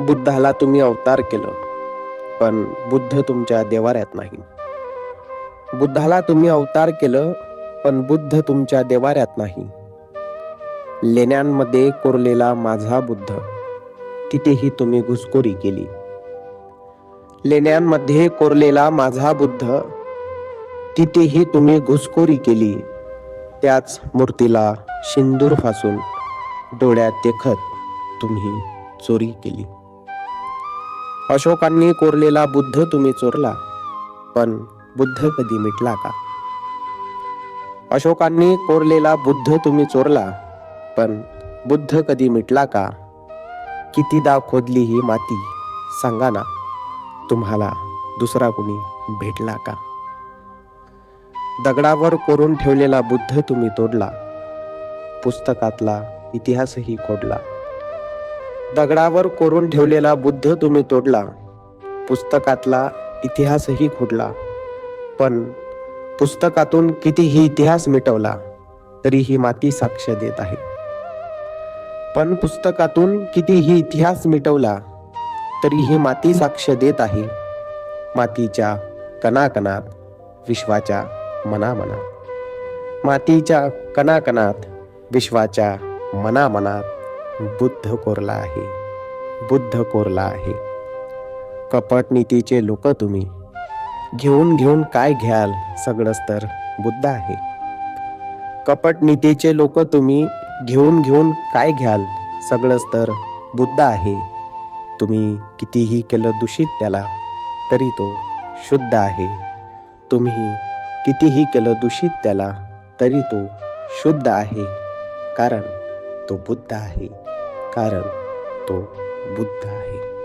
बुद्धाला तुम्ही अवतार केलं पण बुद्ध तुमच्या देवाऱ्यात नाही. बुद्धाला तुम्ही अवतार केलं पण बुद्ध तुमच्या देवाऱ्यात नाही. लेण्यांमध्ये कोरलेला माझा बुद्ध तिथेही तुम्ही घुसखोरी केली. लेण्यांमध्ये कोरलेला माझा बुद्ध तिथेही तुम्ही घुसखोरी केली. त्याच मूर्तीला शिंदूर फासून डोळ्यात देखत तुम्ही चोरी केली. अशोकांनी कोरलेला बुद्ध तुम्ही चोरला पण बुद्ध कधी मिटला का? अशोकांनी कोरलेला बुद्ध तुम्ही चोरला पण बुद्ध कधी मिटला का? कितीदा खोदली ही माती सांगा ना तुम्हाला दुसरा कुणी भेटला का? दगडावर कोरून ठेवलेला बुद्ध तुम्ही तोडला पुस्तकातला इतिहासही खोडला दगडावर कोरून ठेवलेला बुद्ध तुम्ही तोडला. पुस्तकातला इतिहासही खोडला. पण पुस्तकातून कितीही इतिहास मिटवला तरी ही माती साक्ष देत आहे. पण पुस्तकातून कितीही इतिहास मिटवला तरी ही माती साक्ष देत आहे. मातीच्या कणाकणात विश्वाच्या मनामनात. मातीच्या कणाकणात विश्वाच्या मनामनात बुद्ध कोरला आहे. बुद्ध कोरला आहे. कपट नीतीचे लोक तुम्ही. घेऊन घेऊन काय घ्याल सगळंच तर बुद्ध आहे. कपट नीतीचे लोक तुम्ही. घेऊन घेऊन काय घ्याल सगळंच तर बुद्ध आहे. तुम्ही कितीही केलं दूषित त्याला तरी तो शुद्ध आहे. तुम्ही कितीही केलं दूषित त्याला तरी तो शुद्ध आहे. कारण तो बुद्ध आहे. कारण तो बुद्ध आहे.